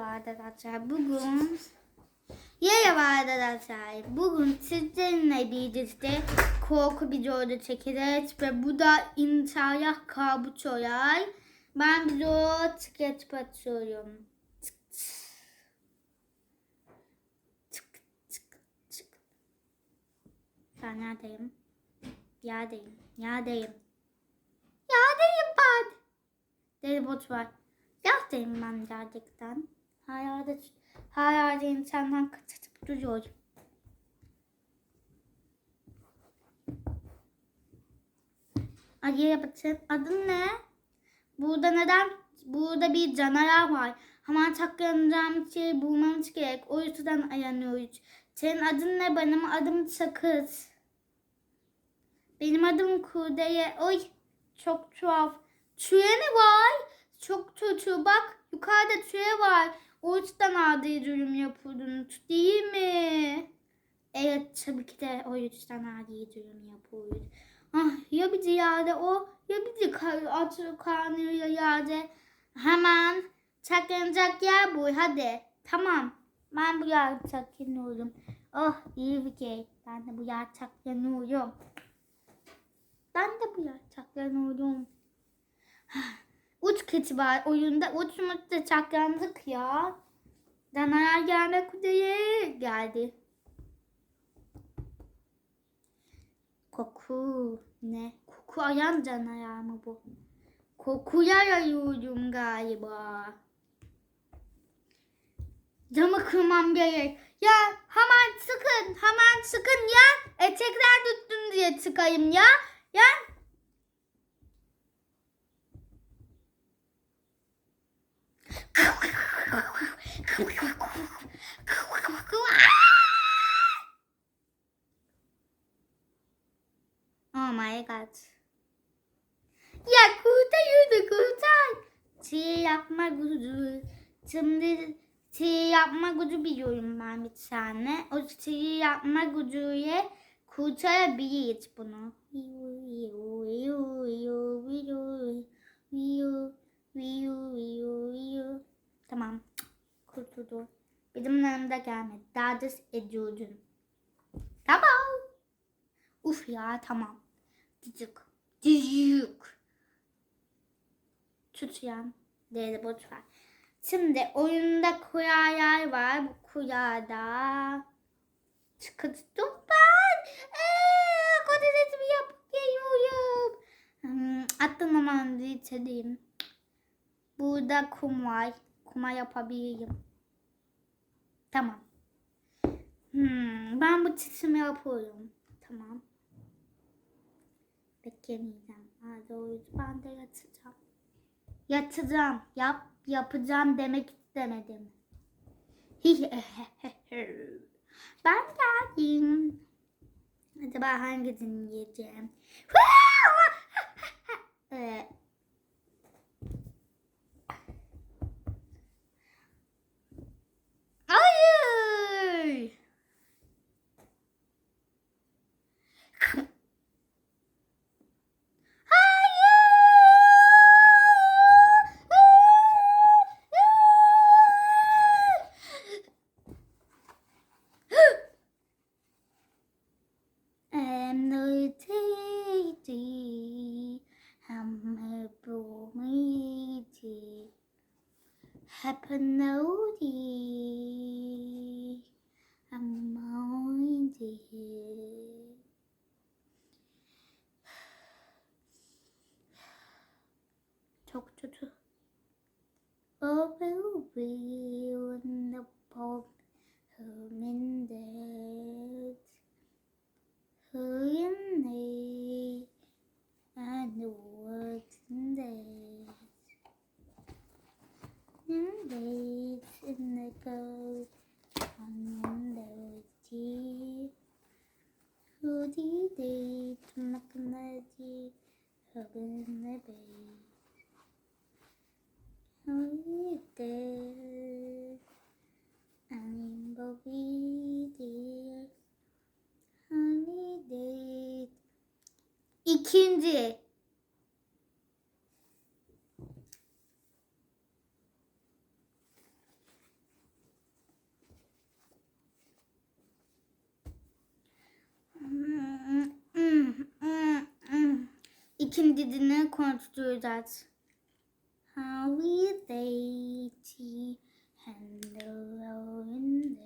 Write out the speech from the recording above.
Merhaba arkadaşlar. Bugün Merhaba arkadaşlar. Bugün sizlerle birlikte korku videosu çekeceğiz ve bu da inşallah kabus olay. Ben video sketch atıyorum. Tık tık. Tık tık tık. Ben neredeyim? Yerdeyim. Yerdeyim. Yerdeyim ben. Deli bot var. Yerdeyim ben gerçekten. Her yerde, her yerde insandan kaçıp duruyorum. Ali'ye bakın. Adın ne? Burada neden? Burada bir canavar var. Hemen saklanacağım şey bulmamız gerek. O yüzden ayanıyoruz. Senin adın ne? Benim adım Sakız. Benim adım Kurdele. Oy çok tuhaf. Tüye mi var? Çok kötü. Bak yukarıda tüye var. O yüzden adi durum yapıyordunuz değil mi? Evet tabii ki de o yüzden adi durum yapıyoruz. Ah ya bir yerde o ya bir karnıyor ya yerde. Hemen saklanacak yer bu hadi. Tamam. Ben bu yerde saklanıyorum. Oh iyi bir şey. Ben de bu yerde saklanıyorum. Ben de bu yerde saklanıyorum. Uç kiti var oyunda. Uç mutlu saklandık ya. Danalar gelmek üzere geldi. Koku ne? Koku ayan canavar mı bu? Kokuya yayıyorum galiba. Camı kırmam gerek. Ya hemen sıkın, hemen sıkın ya. Etekler tuttun diye çıkayım ya. Ya Oh my god. Ya kurtarıyordu Şey yapma gücü. Şimdi şey yapma gücü biliyorum ben bir tane. O şey yapma gücüyle kurtarabiliriz bunu. Tamam. Kurtuldu. Benim yanımda gelmedi. Da ediyordun. Tamam. Uf ya tamam. Cıcık. Cıcık. Tut yan. Değeri boş ver. Şimdi oyunda kuraylar var. Bu kurada çıkıttım ben. Eee, kodeletimi yapıp geliyorum. Hmm, attım aman. Burada kum var. Kuma yapabilirim. Tamam. Hmm, ben bu çizimi yapıyorum. Tamam. Beklemeyeceğim. Hadi o yüzden de yatacağım. Yatacağım. Yap, yapacağım demek istemedim. ben geldim. Acaba hangisini yiyeceğim? happenody. I'm minded. to kötü. Oh baby, when the pop hermended. Who in the and what's in there? Late in the cold, on the tea. Hoodie day, to make my tea, hugging my baby. Hoodie day, I'm in Bobby dear. Honey day. İkinci. kendini kontrol eder. How will they handle in